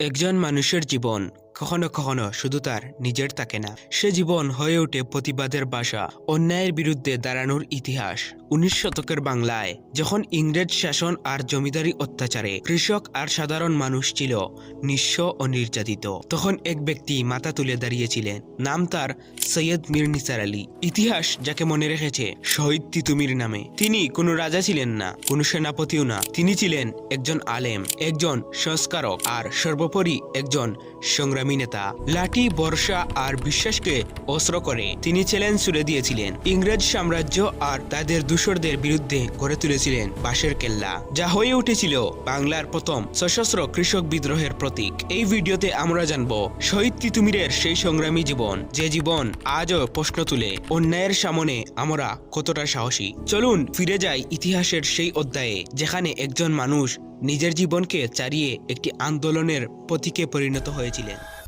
একজন মানুষের জীবন। কখনো কখনো শুধু তার নিজের থাকে না, সে জীবন হয়ে ওঠে প্রতিবাদের বাসা। অন্যায়ের বিরুদ্ধে দাঁড়ানোর ইতিহাস। উনিশ শতকের বাংলায় যখন ইংরেজ শাসন আর জমিদারি অত্যাচারে কৃষক আর সাধারণ মানুষ ছিল নিঃস্ব ও নির্যাতিত, তখন এক ব্যক্তি মাথা তুলে দাঁড়িয়েছিলেন। নাম তার সৈয়দ মীর নিসার আলী। ইতিহাস যাকে মনে রেখেছে, শহীদ তিতুমির নামে। তিনি কোনো রাজা ছিলেন না, কোনো সেনাপতিও না। তিনি ছিলেন একজন আলেম, একজন সংস্কারক আর সর্বোপরি একজন সংগ্রামী নেতা লাঠি, বর্ষা আর বিশ্বাসকে অস্ত্র করে তিনি চ্যালেঞ্জ ছুড়ে দিয়েছিলেন। ইংরেজ সাম্রাজ্য আর তাদের দূষরদের বিরুদ্ধে গড়ে তুলেছিলেন বাঁশের কেল্লা। যা হয়ে উঠেছিল বাংলার প্রথম সশস্ত্র কৃষক বিদ্রোহের প্রতীক। এই ভিডিওতে আমরা জানব শহীদ তিতুমিরের সেই সংগ্রামী জীবন, যে জীবন আজও প্রশ্ন তুলে। অন্যায়ের সামনে আমরা কতটা সাহসী? চলুন ফিরে যাই ইতিহাসের সেই অধ্যায়ে, যেখানে একজন মানুষ নিজের জীবনকে চারিয়ে একটি আন্দোলনের প্রতীকে পরিণত হয়েছিলেন।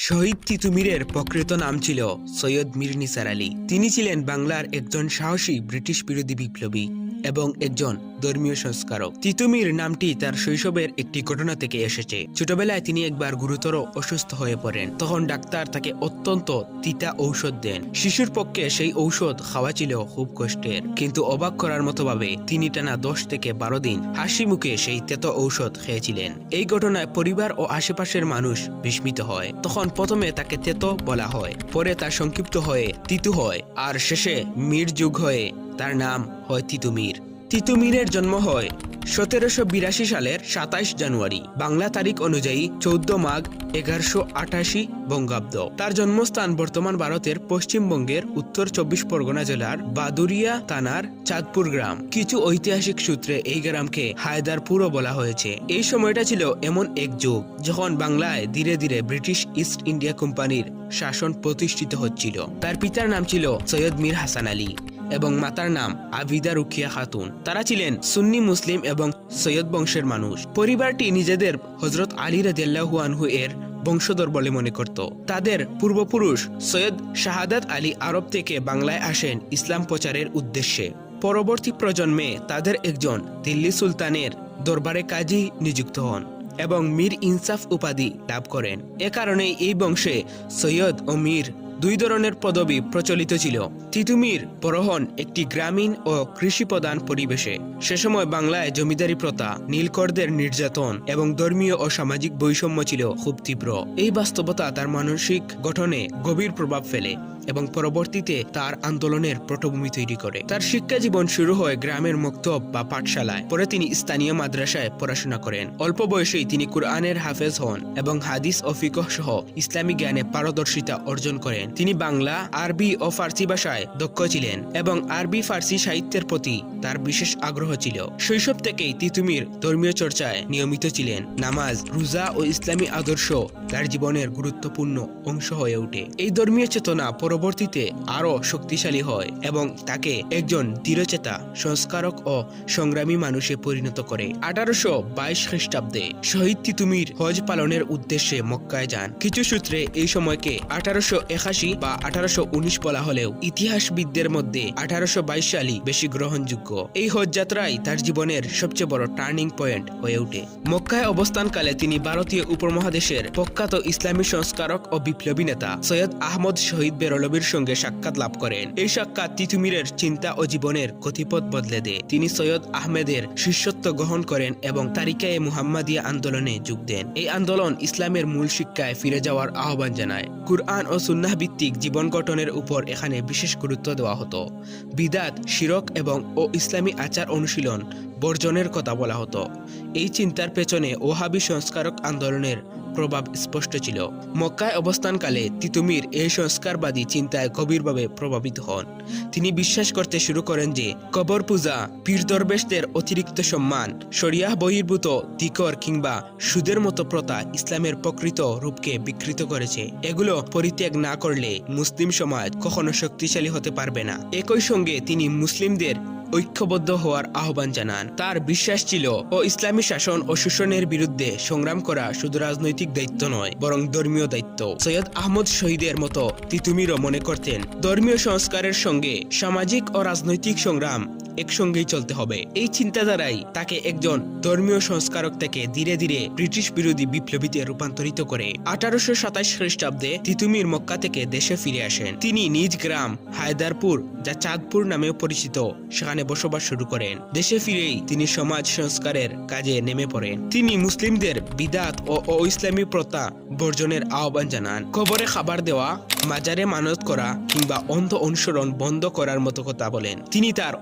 শহীদ তিতুমিরের প্রকৃত নাম ছিল সৈয়দ মীর নিসার আলী। তিনি ছিলেন বাংলার একজন সাহসী ব্রিটিশ বিরোধী বিপ্লবী। এবং একজন ধর্মীয় সংস্কারক। তিতুমির নামটি তার শৈশবের একটি ঘটনা থেকে এসেছে। ছোটবেলায় তিনি একবার গুরুতর অসুস্থ হয়ে পড়েন। তখন ডাক্তার তাকে অত্যন্ত তিতা ঔষধ দেন। শিশুর পক্ষে সেই ঔষধ খাওয়া ছিল খুব কষ্টের। কিন্তু অবাক করার মতো ভাবে তিনি টানা দশ থেকে বারো দিন হাসি মুখে সেই তেত ঔষধ খেয়েছিলেন। এই ঘটনায় পরিবার ও আশেপাশের মানুষ বিস্মিত হয়। তখন প্রথমে তাকে তেত বলা হয়, পরে তা সংক্ষিপ্ত হয়ে তিতু হয়, আর শেষে মীর যুগ হয়ে তার নাম হয় তিতুমির। তিতুমিরের জন্ম হয় সতেরোশো বিরাশি সালের সাতাইশ জানুয়ারি। বাংলা তারিখ অনুযায়ী চৌদ্দ মাঘ এগারোশো আটাশি বঙ্গাব্দ। তার জন্মস্থান বর্তমান ভারতের পশ্চিমবঙ্গের উত্তর চব্বিশ পরগনা জেলার বাদুরিয়া থানার চাঁদপুর গ্রাম। কিছু ঐতিহাসিক সূত্রে এই গ্রামকে হায়দারপুরও বলা হয়েছে। এই সময়টা ছিল এমন এক যুগ যখন বাংলায় ধীরে ধীরে ব্রিটিশ ইস্ট ইন্ডিয়া কোম্পানির শাসন প্রতিষ্ঠিত হচ্ছিল। তার পিতার নাম ছিল সৈয়দ মীর হাসান আলী। এবং মাতার নাম আবিদা রুখিয়া খাতুন। তারা ছিলেন সুন্নি মুসলিম এবং সৈয়দ বংশের মানুষ। পরিবারটি নিজেদের হজরত আলী আনহু এর বংশধর বলে মনে করত। তাদের পূর্বপুরুষ সৈয়দ শাহাদাত আলী আরব থেকে বাংলায় আসেন ইসলাম প্রচারের উদ্দেশ্যে। পরবর্তী প্রজন্মে তাদের একজন দিল্লি সুলতানের দরবারে কাজী নিযুক্ত হন এবং মীর ইনসাফ উপাধি লাভ করেন। এ কারণে এই বংশে সৈয়দ ও মীর দুই ধরনের পদবি প্রচলিত ছিল। তিতুমির বরহন একটি গ্রামীণ ও কৃষি প্রধান পরিবেশে। সে সময় বাংলায় জমিদারি প্রথা, নীলকরদের নির্যাতন এবং ধর্মীয় ও সামাজিক বৈষম্য ছিল খুব তীব্র। এই বাস্তবতা তার মানসিক গঠনে গভীর প্রভাব ফেলে। এবং পরবর্তীতে তার আন্দোলনের পটভূমি তৈরি করে। তার শিক্ষা জীবন শুরু হয় গ্রামের মক্তব বা পাঠশালায়। পরে তিনি স্থানীয় মাদ্রাসায় পড়াশোনা করেন। অল্প বয়সেই তিনি কুরআনের হাফেজ হন এবং হাদিস ও ফিকহ সহ ইসলামী জ্ঞানে পারদর্শিতা অর্জন করেন। তিনি বাংলা, আরবি ও ফার্সি ভাষায় দক্ষ ছিলেন এবং আরবি, ফার্সি সাহিত্যের প্রতি তার বিশেষ আগ্রহ ছিল। শৈশব থেকেই তিতুমির ধর্মীয় চর্চায় নিয়মিত ছিলেন। নামাজ, রোজা ও ইসলামী আদর্শ তার জীবনের গুরুত্বপূর্ণ অংশ হয়ে ওঠে। এই ধর্মীয় চেতনা পরবর্তীতে আরও শক্তিশালী হয় এবং তাকে একজন দৃঢ়চেতা, সংস্কারক ও সংগ্রামী মানুষে পরিণত করে। আঠারোশো বাইশ খ্রিস্টাব্দে শহীদ তিতুমির হজ পালনের উদ্দেশ্যে মক্কায় যান। কিছু সূত্রে এই সময়কে আঠারোশো একাশি বা আঠারোশো উনিশ বলা হলেও ইতিহাসবিদদের মধ্যে আঠারোশো বাইশ সালই বেশি গ্রহণযোগ্য। এই হজ যাত্রাই তার জীবনের সবচেয়ে বড় টার্নিং পয়েন্ট হয়ে ওঠে। মক্কায় অবস্থানকালে তিনি ভারতীয় উপমহাদেশের প্রখ্যাত ইসলামী সংস্কারক ও বিপ্লবী নেতা সৈয়দ আহমদ শহীদ বেরলবীর সঙ্গে সাক্ষাৎ লাভ করেন। এই সাক্ষাৎ তিতুমিরের চিন্তা ও জীবনের গতিপথ বদলে দেয়। তিনি সৈয়দ আহমেদের শিষ্যত্ব গ্রহণ করেন এবং তারিকায়ে মুহাম্মাদিয়া আন্দোলনে যোগ দেন। এই আন্দোলন ইসলামের মূল শিক্ষায় ফিরে যাওয়ার আহ্বান জানায়। কুরআন ও সুন্নাহ ভিত্তিক জীবন গঠনের উপর এখানে বিশেষ গুরুত্ব দেওয়া হতো। বিদাত, শিরক এবং ও ইসলামী আচার অনুশীলন বর্জনের কথা বলা হতো। এই চিন্তার পেছনে ওহাবি সংস্কারক আন্দোলনের প্রভাব স্পষ্ট ছিল। মক্কায় অবস্থানকালে তিতুমির এই সংস্কারবাদী চিন্তায় গভীরভাবে প্রভাবিত হন। তিনি বিশ্বাস করতে শুরু করেন যে, কবর পূজা, পীর দরবেশদের অতিরিক্ত সম্মান, শরিয়াহ বহির্ভূত দিকর কিংবা সুদের মতো প্রথা ইসলামের প্রকৃত রূপকে বিকৃত করেছে। এগুলো পরিত্যাগ না করলে মুসলিম সমাজ কখনো শক্তিশালী হতে পারবে না। একই সঙ্গে তিনি মুসলিমদের ঐক্যবদ্ধ হওয়ার আহ্বান জানান। তার বিশ্বাস ছিল, ও ইসলামী শাসন ও শোষণের বিরুদ্ধে সংগ্রাম করা শুধু রাজনৈতিক দায়িত্ব নয়, বরং ধর্মীয় দায়িত্ব। সৈয়দ আহমদ শহীদের মতো তিতুমিরও মনে করতেন, ধর্মীয় সংস্কারের সঙ্গে সামাজিক ও রাজনৈতিক সংগ্রাম একসঙ্গেই চলতে হবে। এই চিন্তাধারাই তাকে একজন ধর্মীয় সংস্কারক থেকে ধীরে ধীরে ব্রিটিশ বিরোধী বিপ্লবীতে রূপান্তরিত করে। আঠারোশো সাতাশ খ্রিস্টাব্দে তিতুমির মক্কা থেকে দেশে ফিরে আসেন। তিনি নিজ গ্রাম হায়দারপুর, যা চাঁদপুর নামেও পরিচিত, সেখানে বসবাস শুরু করেন। দেশে ফিরেই তিনি সমাজ সংস্কারের কাজে নেমে পড়েন। তিনি মুসলিমদের বিদাত ও ইসলামী প্রথা বর্জনের আহ্বান জানান। কবরে খাবার দেওয়া, মাজারে মানত করা কিংবা অন্ধ অনুসরণ বন্ধ করার মতো কথা বলেন। তিনি তার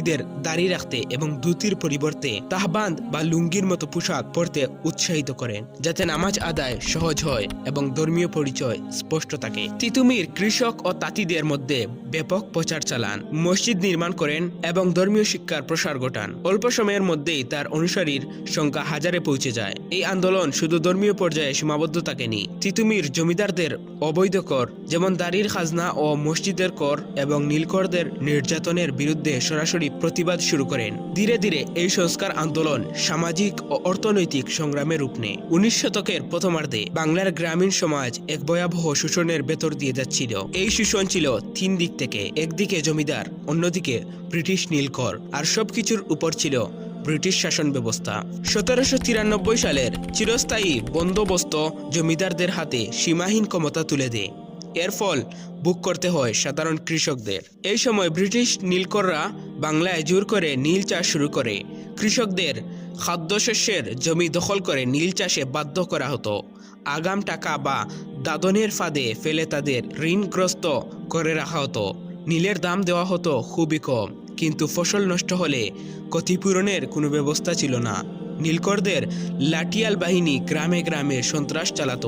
অনুসারীদের দাঁড়িয়ে রাখতে এবং ধুতির পরিবর্তে তাহবান্দ বা লুঙ্গির মতো পোশাক পরতে উৎসাহিত করেন, যাতে নামাজ আদায় সহজ হয় এবং ধর্মীয় পরিচয় স্পষ্ট থাকে। তিতুমির কৃষক ও তাঁতিদের মধ্যে ব্যাপক প্রচার চালান, মসজিদ নির্মাণ করেন এবং ধর্মীয় শিক্ষার প্রসার ঘটান। অল্প সময়ের মধ্যেই তার অনুসারীর সংখ্যা হাজারে পৌঁছে যায়। এই আন্দোলন শুধু ধর্মীয় পর্যায়ে সীমাবদ্ধ থাকেনি, তিতুমির জমিদারদের অবৈধ কর, যেমন দাড়ির খাজনা ও মসজিদের কর এবং নীলকরদের নির্যাতনের বিরুদ্ধে সরাসরি প্রতিবাদ শুরু করেন। ধীরে ধীরে এই সংস্কার আন্দোলন সামাজিক ও অর্থনৈতিক সংগ্রামে রূপ নেয়। উনিশ শতকের প্রথমার্ধে বাংলার গ্রামীণ সমাজ এক ভয়াবহ শোষণের ভেতর দিয়ে যাচ্ছিল। এই শোষণ ছিল তিন দিক থেকে, একদিকে জমিদার, অন্যদিকে ব্রিটিশ নীলকর, আর সবকিছুর উপর ছিল ব্রিটিশ শাসন ব্যবস্থা। সতেরোশো তিরানব্বই সালের চিরস্থায়ী বন্দোবস্ত জমিদারদের হাতে সীমাহীন ক্ষমতা তুলে দেয়। এর ফল বুক করতে হয় সাধারণ কৃষকদের। এই সময় ব্রিটিশ নীলকররা বাংলায় জোর করে নীল চাষ শুরু করে। কৃষকদের খাদ্যশস্যের জমি দখল করে নীল চাষে বাধ্য করা হতো। আগাম টাকা বা দাদনের ফাঁদে ফেলে তাদের ঋণগ্রস্ত করে রাখা হতো। নীলের দাম দেওয়া হতো খুবই কম, কিন্তু ফসল নষ্ট হলে ক্ষতিপূরণের কোনো ব্যবস্থা ছিল না। নীলকরদের লাঠিয়াল বাহিনী গ্রামে গ্রামে সন্ত্রাস চালাত।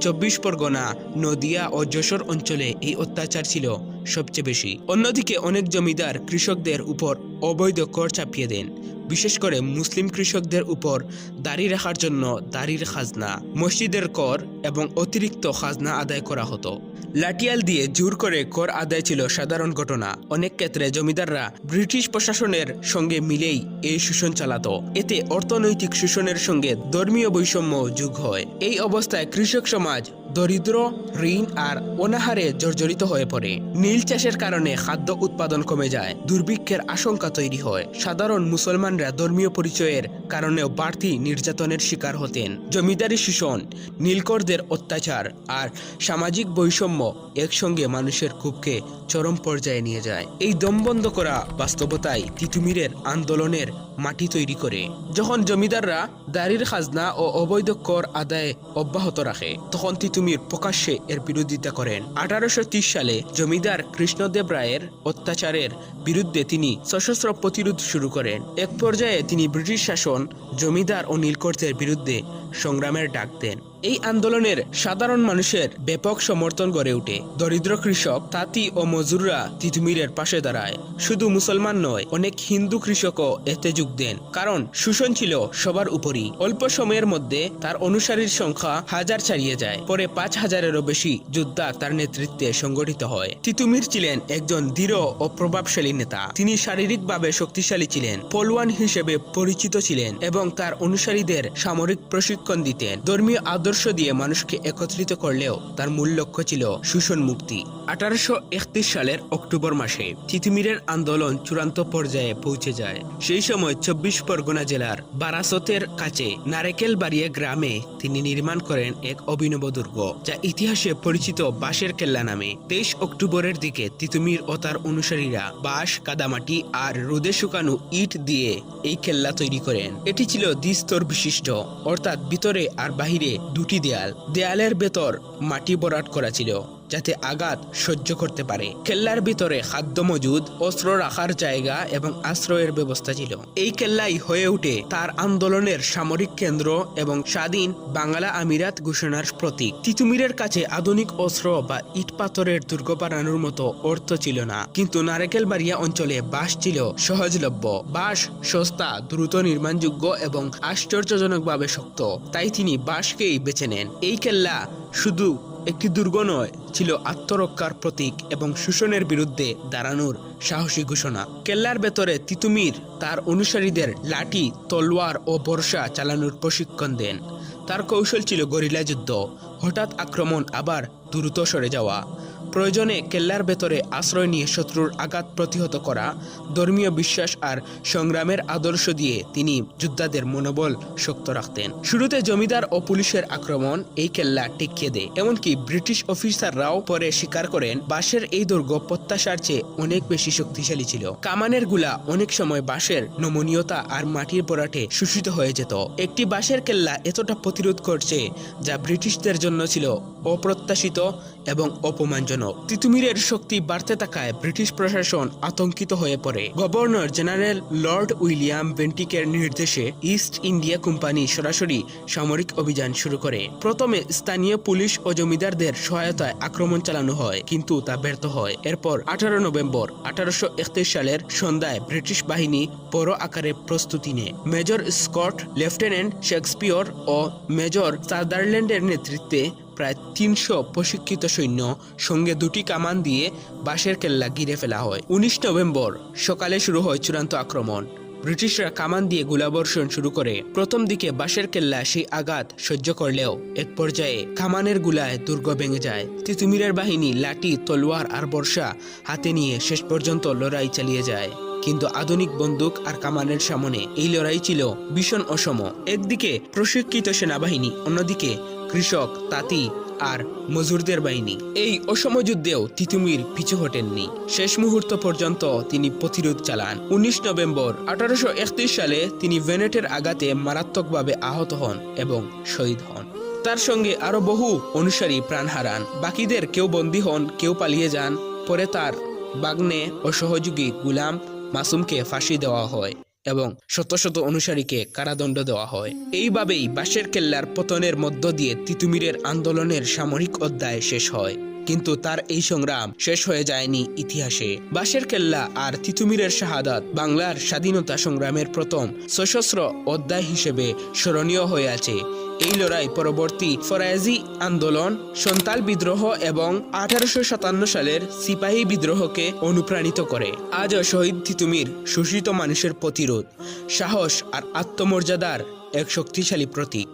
চব্বিশ পরগনা, নদিয়া ও যশোর অঞ্চলে এই অত্যাচার ছিল সবচেয়ে বেশি। অন্যদিকে অনেক জমিদার কৃষকদের উপর অবৈধ কর চাপিয়ে দেন। বিশেষ করে মুসলিম কৃষকদের উপর দাড়ি রাখার জন্য দাড়ির খাজনা, মসজিদের কর এবং অতিরিক্ত খাজনা আদায় করা হতো। লাঠিয়াল দিয়ে জোর করে কর আদায় ছিল সাধারণ ঘটনা। অনেক ক্ষেত্রে জমিদাররা ব্রিটিশ প্রশাসনের সঙ্গে মিলেই এই শোষণ চালাতো। এতে অর্থনৈতিক শোষণের সঙ্গে ধর্মীয় বৈষম্য যোগ হয়। এই অবস্থায় কৃষক সমাজ দরিদ্র, ঋণ আর অনাহারে জর্জরিত হয়ে পড়ে। নীল চাষের কারণে খাদ্য উৎপাদন কমে যায়। দুর্ভিক্ষের আশঙ্কা তৈরি হয়। সাধারণ মুসলমানরা ধর্মীয় পরিচয়ের কারণেও বাড়তি নির্যাতনের শিকার হতেন। জমিদারি শোষণ, নীলকরদের অত্যাচার আর সামাজিক বৈষম্য একসঙ্গে মানুষের ক্ষোভকে চরম পর্যায়ে নিয়ে যায়। এই দমবন্ধ করা বাস্তবতায় তিতুমিরের আন্দোলনের মাটি তৈরি করে। যখন জমিদাররা দাড়ির খাজনা ও অবৈধ কর আদায় অব্যাহত রাখে তখন তিতুমির প্রকাশ্যে এর বিরোধিতা করেন আঠারোশো সালে জমিদার কৃষ্ণদেব রায়ের অত্যাচারের বিরুদ্ধে তিনি সশস্ত্র প্রতিরোধ শুরু করেন। এক পর্যায়ে তিনি ব্রিটিশ শাসন জমিদার ও নীলকর্তের বিরুদ্ধে সংগ্রামের ডাক দেন। এই আন্দোলনের সাধারণ মানুষের ব্যাপক সমর্থন গড়ে ওঠে। দরিদ্র কৃষক, তাঁতি ও মজুররা তিতুমিরের পাশে দাঁড়ায়। শুধু মুসলমান নয়, অনেক হিন্দু কৃষকও এতে যোগ দেন। কারণ শোষণ ছিল সবার উপরই। অল্প সময়ের মধ্যে তার অনুসারীর সংখ্যা হাজার ছাড়িয়ে যায়। পরে পাঁচ হাজারেরও বেশি যোদ্ধা তার নেতৃত্বে সংগঠিত হয়। তিতুমির ছিলেন একজন দৃঢ় ও প্রভাবশালী নেতা। তিনি শারীরিকভাবে শক্তিশালী ছিলেন পলোয়ান হিসেবে পরিচিত ছিলেন এবং তার অনুসারীদের সামরিক প্রশিক্ষণ দিতেন। ধর্মীয় আদর্শ দিয়ে মানুষকে একত্রিত করলেও তার মূল লক্ষ্য ছিল শোষণ মুক্তি। আঠারোশো একত্রিশ সালের অক্টোবর মাসে তিতুমিরের আন্দোলন চূড়ান্ত পর্যায়ে পৌঁছে যায়। সেই সময় চব্বিশ পরগনা জেলার বারাসতের কাছে নারেকেল বাড়িয়া গ্রামে তিনি নির্মাণ করেন এক অভিনব দুর্গ, যা ইতিহাসে পরিচিত বাঁশের কেল্লা নামে। তেইশ অক্টোবরের দিকে তিতুমির ও তার অনুসারীরা বাঁশ, কাদামাটি আর রোদে শুকানো ইট দিয়ে এই কেল্লা তৈরি করেন। এটি ছিল দ্বিস্তর বিশিষ্ট, অর্থাৎ ভিতরে আর বাহিরে দুটি দেয়াল। দেয়ালের ভেতর মাটি বরাট করা ছিল। যাতে আঘাত সহ্য করতে পারে। কেল্লার ভিতরে খাদ্য মজুদ, অস্ত্র রাখার জায়গা এবং আশ্রয়ের ব্যবস্থা ছিল। এই কেল্লাই হয়ে উঠে তার আন্দোলনের সামরিক কেন্দ্র এবং স্বাধীন বাংলা আমিরাত ঘোষণার প্রতীক। তিতুমিরের কাছে আধুনিক অস্ত্র বা ইট পাথরের দুর্গ বানানোর মতো অর্থ ছিল না। কিন্তু নারেকেল বাড়িয়া অঞ্চলে বাঁশ ছিল সহজলভ্য। বাঁশ সস্তা, দ্রুত নির্মাণযোগ্য এবং আশ্চর্যজনকভাবে শক্ত। তাই তিনি বাঁশকেই বেছে নেন। এই কেল্লা শুধু একটি দুর্গ নয় ছিল আত্মরক্ষার প্রতীক এবং শোষণের বিরুদ্ধে দাঁড়ানোর সাহসী ঘোষণা। কেল্লার ভেতরে তিতুমির, তার অনুসারীদের লাঠি, তলোয়ার ও বর্ষা চালানোর প্রশিক্ষণ দেন। তার কৌশল ছিল গরিলা যুদ্ধ। হঠাৎ আক্রমণ আবার দ্রুত সরে যাওয়া। প্রয়োজনে কেল্লার ভেতরে আশ্রয় নিয়ে শত্রুর আঘাত প্রতিহত করা, ধর্মীয় বিশ্বাস আর সংগ্রামের আদর্শ দিয়ে তিনি যোদ্ধাদের মনোবল শক্ত রাখতেন। শুরুতে জমিদার ও পুলিশের আক্রমণ এই কেল্লা টিকিয়ে দেয়। এমনকি ব্রিটিশ অফিসাররাও পরে স্বীকার করেন, বাঁশের এই দুর্গ প্রত্যাশার চেয়ে অনেক বেশি শক্তিশালী ছিল। কামানেরগুলা অনেক সময় বাঁশের নমনীয়তা আর মাটির পরাটে শোষিত হয়ে যেত। একটি বাঁশের কেল্লা এতটা প্রতিরোধ করছে যা ব্রিটিশদের জন্য ছিল অপ্রত্যাশিত এবং অপমানজনক। তিতুমিরের শক্তি বাড়তে থাকায় ব্রিটিশ প্রশাসন আতঙ্কিত হয়ে পড়ে। গভর্নর জেনারেল লর্ড উইলিয়াম বেন্টিকের নির্দেশে ইস্ট ইন্ডিয়া কোম্পানি সরাসরি সামরিক অভিযান শুরু করে। প্রথমে স্থানীয় পুলিশ ও জমিদারদের সহায়তায় আক্রমণ চালানো হয়, কিন্তু তা ব্যর্থ হয়। এরপর আঠারো নভেম্বর আঠারোশো একত্রিশ সালের সন্ধ্যায় ব্রিটিশ বাহিনী বড় আকারে প্রস্তুতি নেয়। মেজর স্কট, লেফটেন্যান্ট শেক্সপিয়র ও মেজর সাদারল্যান্ডের নেতৃত্বে প্রায় তিনশো প্রশিক্ষিত সৈন্য সঙ্গে দুটি কামান দিয়ে বাঁশের কেল্লা ঘিরে ফেলা হয়। উনিশ নভেম্বর সকালে শুরু হয় চূড়ান্ত আক্রমণ। ব্রিটিশরা কামান দিয়ে গোলাবর্ষণ শুরু করে। প্রথম দিকে বাঁশের কেল্লা সেই আঘাত সহ্য করলেও এক পর্যায়ে কামানের গুলায় দুর্গ ভেঙে যায়। তিতুমিরের বাহিনী লাঠি, তলোয়ার আর বর্ষা হাতে নিয়ে শেষ পর্যন্ত লড়াই চালিয়ে যায়। কিন্তু আধুনিক বন্দুক আর কামানের সামনে এই লড়াই ছিল ভীষণ অসম। একদিকে প্রশিক্ষিত সেনাবাহিনী, অন্যদিকে কৃষক, তাঁতি আর মজুরদের বাহিনী। এই অসম যুদ্ধেও তিতুমির পিছু হটেননি। শেষ মুহূর্ত পর্যন্ত তিনি প্রতিরোধ চালান। উনিশ নভেম্বর আঠারোশো একত্রিশ সালে তিনি ভেনেটের আঘাতে মারাত্মকভাবে আহত হন এবং শহীদ হন। তার সঙ্গে আরও বহু অনুসারী প্রাণ হারান। বাকিদের কেউ বন্দী হন, কেউ পালিয়ে যান। পরে তার বাগ্নে ও সহযোগী গুলাম মাসুমকে ফাঁসি দেওয়া হয়। এবং শত শত অনুসারীকে কারাদণ্ড দেওয়া হয়। এইভাবেই বাঁশের কেল্লার পতনের মধ্য দিয়ে তিতুমিরের আন্দোলনের সামরিক অধ্যায় শেষ হয়। কিন্তু তার এই সংগ্রাম শেষ হয়ে যায়নি ইতিহাসে। বাঁশের কেল্লা আর তিতুমিরের শাহাদাত বাংলার স্বাধীনতা সংগ্রামের প্রথম সশস্ত্র অধ্যায় হিসেবে স্মরণীয় হয়ে আছে। এই লড়াই পরবর্তী ফরাজি আন্দোলন, সন্তাল বিদ্রোহ এবং আঠারোশো সাতান্ন সালের সিপাহী বিদ্রোহকে অনুপ্রাণিত করে। আজও শহীদ তিতুমির শোষিত মানুষের প্রতিরোধ, সাহস আর আত্মমর্যাদার এক শক্তিশালী প্রতীক।